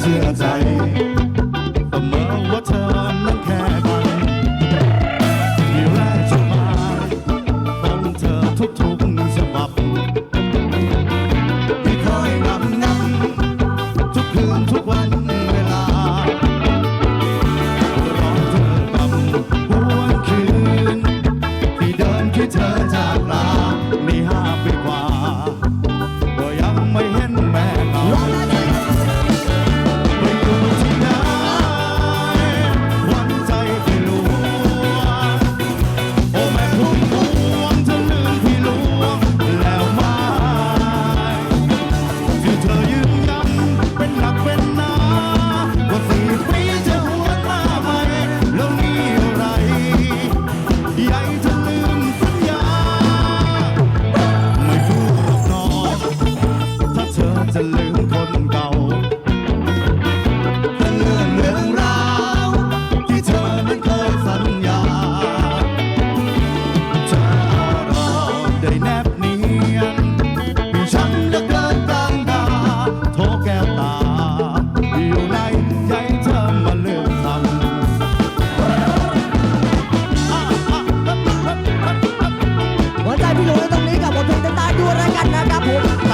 เชื่อใจเสมอว่าเธอนั้นแค่กันที่แรกจะมายของเธอทุกๆฉ แล้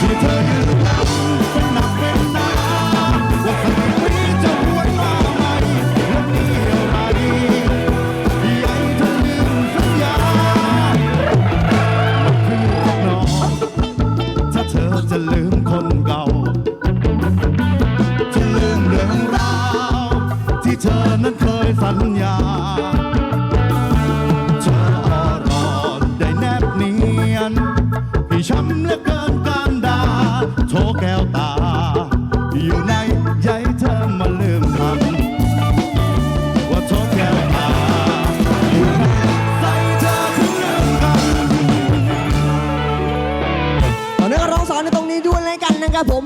ที่เธอยืนยันเป็นหนักเป็นหนาว่าใคดีนี้จะหวนมาใหม่และนี่อะไรใหญ่เธอลืมสัญญามันคือรักน้องถ้าเธอจะลืมคนเก่าจะลืมเรื่องราวที่เธอนั้นเคยสัญญา โทรแก้วตา อยู่ในใยเธอมาลืมทำว่าโทรแก้วตาอยู่ในใจเธอถึงลืมกันตอนนี้ก็ร้องสอนในตรงนี้ด้วยเลยกันนะครับผม